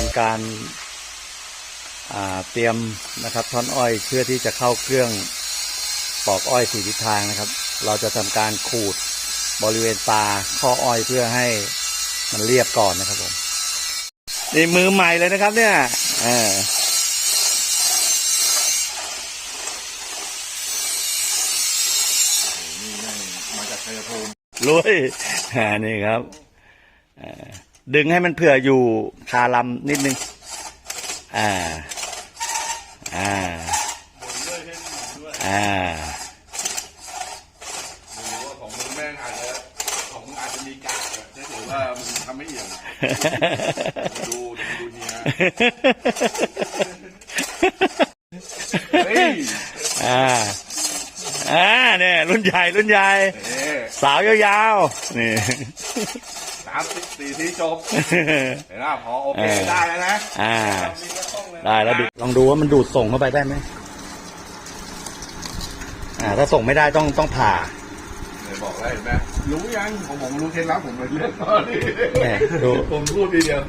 รการอ่าเตรียมนะครับท่อนอ้อยเพื่อที่จะเข้าเครื่องปอกอ้อยสี่ทิศทางนะครับ เราจะทำการขูดบริเวณตาข้ออ้อยเพื่อให้มันเรียบก่อนนะครับผมนี่มือใหม่เลยนะครับ เนี่ยเออนี่นั่งมาจากชัยภูมิลุยอ่านี่ครับอ่า ดึงให้มันเผื่ออยู่คาลำนิดนึง อ่า อ่า อ่าดูว่าของมึงแม่งอาจจะของมึงอาจจะมีกากอะถ้าถือว่ามึงทำไม่เอี่ยมดูเดี๋ยวดูเฮียเฮ้ย อ่า อ่าเนี่ยรุ่นใหญ่รุ่นใหญ่เอ๊ะสาวยาวๆ นี่สามสิบสี่ทีจบ เห็นป่ะพอโอเคได้แล้วนะอ่า ได้แล้วดูลองดูว่ามันดูดส่งเข้าไปได้ไหมอ่า ถ้าส่งไม่ได้ต้องต้องผ่าเดี๋ยวบอกแล้วเห็นไหมรู้ยังของผมรู้เคล็ดลับผมเลยเรื่องตอนนี้แหม่ดูผมพูดทีเดียว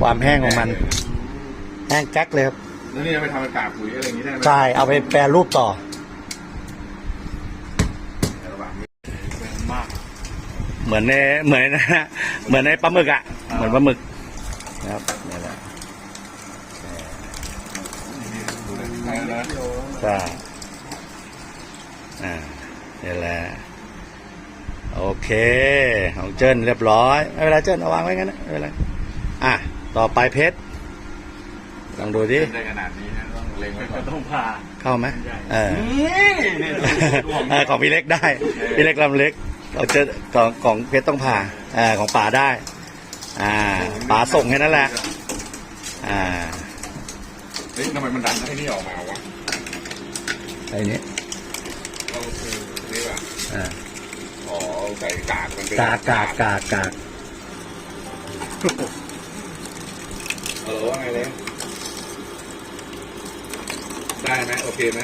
ความแห้งของมัน แห้งแก๊กเลยครับแล้วนี่เอาไปทำเป็นกากปุ๋ยอะไรอย่างนี้ได้ไหมใช่เอาไปแปรรูปต่อ ในระหว่างนี้เป็นมาก เหมือนในเหมือนนะฮะเหมือนในปลาหมึกอะเหมือนปลาหมึกนะครับนี่แหละดูเลยใช่แล้วใช่อ่านี่แหละโอเค ของเจิ้นเรียบร้อยไม่เป็นไรเจิ้นเอาวางไว้งั้นนะไม่เป็นไรอะต่อไปเพชรลองดูดิได้ขนาดนี้นะต้องเล็งไว้ก่อนต้องผ่าเข้าไหมเออนี่นี่เออของพี่เล็กได้พี่เล็กลำเล็ก เราเจอของของเพชรต้องผ่าอ่าของป่าได้ อ่าป่าส่งแค่นั้นแหละ อ่าเฮ้ยทำไมมันดันให้นี่ออกมาวะไอ้นี้เราคือนี่ป่ะอ่าอ๋อใส่กากมันเป็นกากกากกากกากเออว่าไงเลยได้ไหมโอเคไหม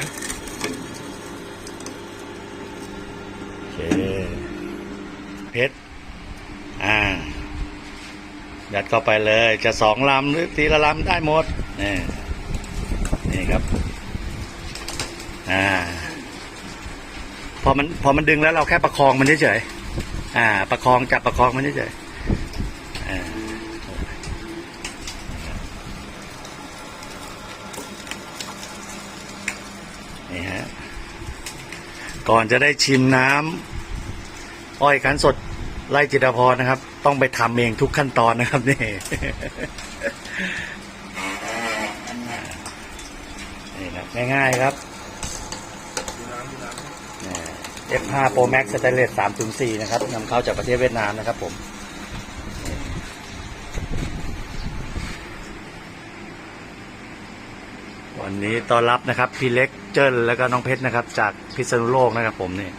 โอเคเพ ชรอ่ายัดเข้าไปเลย จะสองลำหรือทีละลำได้หมดนี่นี่ครับ อ่า พอมันพอมันดึงแล้วเราแค่ประคองมันเฉยๆอ่า ประคองจับประคองมันเฉยๆอ่านี่ฮะก่อนจะได้ชิมน้ำอ้อยขันสด ไล่จิตรพรนะครับ ต้องไปทำเองทุกขั้นตอนนะครับนี่นี่ครับง่ายๆครับ F5 Pro Max Stainless 304 นะครับนำเข้าจากประเทศเวียดนามนะครับผมวันนี้ต้อนรับนะครับ พี่เล็กเจิ้นแล้วก็น้องเพชรนะครับ จากพิษณุโลกนะครับผมนี่